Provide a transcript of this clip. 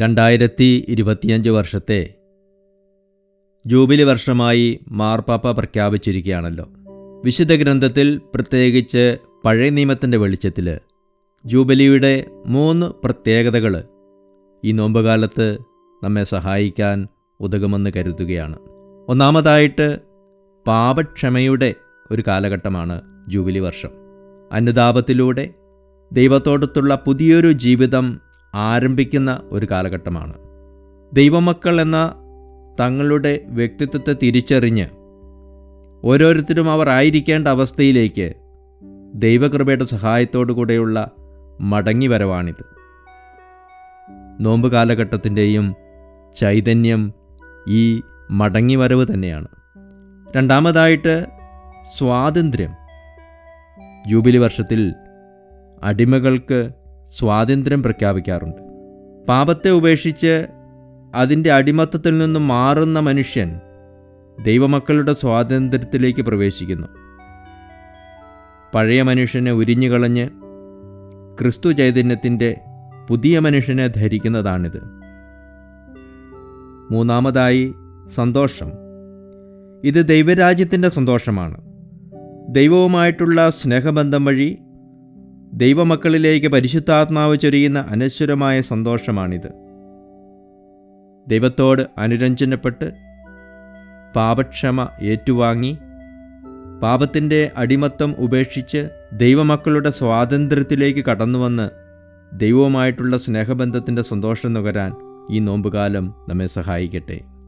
രണ്ടായിരത്തി ഇരുപത്തിയഞ്ച് വർഷത്തെ ജൂബിലി വർഷമായി മാർപ്പാപ്പ പ്രഖ്യാപിച്ചിരിക്കുകയാണല്ലോ. വിശുദ്ധ ഗ്രന്ഥത്തിൽ പ്രത്യേകിച്ച് പഴയ നിയമത്തിന്റെ വെളിച്ചത്തിൽ ജൂബിലിയുടെ മൂന്ന് പ്രത്യേകതകൾ ഈ നോമ്പുകാലത്ത് നമ്മെ സഹായിക്കാൻ ഉതകുമെന്ന് കരുതുകയാണ്. ഒന്നാമതായിട്ട് പാപക്ഷമയുടെ ഒരു കാലഘട്ടമാണ് ജൂബിലി വർഷം. അനുതാപത്തിലൂടെ ദൈവത്തോടത്തുള്ള പുതിയൊരു ജീവിതം ആരംഭിക്കുന്ന ഒരു കാലഘട്ടമാണ്. ദൈവമക്കൾ എന്ന തങ്ങളുടെ വ്യക്തിത്വത്തെ തിരിച്ചറിഞ്ഞ് ഓരോരുത്തരും അവർ ആയിരിക്കേണ്ട അവസ്ഥയിലേക്ക് ദൈവകൃപയുടെ സഹായത്തോടു കൂടെയുള്ള മടങ്ങിവരവാണിത്. നോമ്പ് കാലഘട്ടത്തിന്റെയും ചൈതന്യം ഈ മടങ്ങി വരവ് തന്നെയാണ്. രണ്ടാമതായിട്ട് സ്വാതന്ത്ര്യം. ജൂബിലി വർഷത്തിൽ അടിമകൾക്ക് സ്വാതന്ത്ര്യം പ്രഖ്യാപിക്കാറുണ്ട്. പാപത്തെ ഉപേക്ഷിച്ച് അതിന്റെ അടിമത്തത്തിൽ നിന്നും മാറുന്ന മനുഷ്യൻ ദൈവമക്കളുടെ സ്വാതന്ത്ര്യത്തിലേക്ക് പ്രവേശിക്കുന്നു. പഴയ മനുഷ്യനെ ഉരിഞ്ഞുകളഞ്ഞ് ക്രിസ്തു ചൈതന്യത്തിന്റെ പുതിയ മനുഷ്യനെ ധരിക്കുന്നതാണിത്. മൂന്നാമതായി സന്തോഷം. ഇത് ദൈവരാജ്യത്തിന്റെ സന്തോഷമാണ്. ദൈവവുമായിട്ടുള്ള സ്നേഹബന്ധം വഴി ദൈവമക്കളിലേക്ക് പരിശുദ്ധാത്മാവ് ചൊരിയുന്ന അനശ്വരമായ സന്തോഷമാണിത്. ദൈവത്തോട് അനുരഞ്ജനപ്പെട്ട് പാപക്ഷമ ഏറ്റുവാങ്ങി പാപത്തിന്റെ അടിമത്തം ഉപേക്ഷിച്ച് ദൈവമക്കളുടെ സ്വാതന്ത്ര്യത്തിലേക്ക് കടന്നുവന്ന് ദൈവവുമായിട്ടുള്ള സ്നേഹബന്ധത്തിന്റെ സന്തോഷം നുകരാൻ ഈ നോമ്പുകാലം നമ്മെ സഹായിക്കട്ടെ.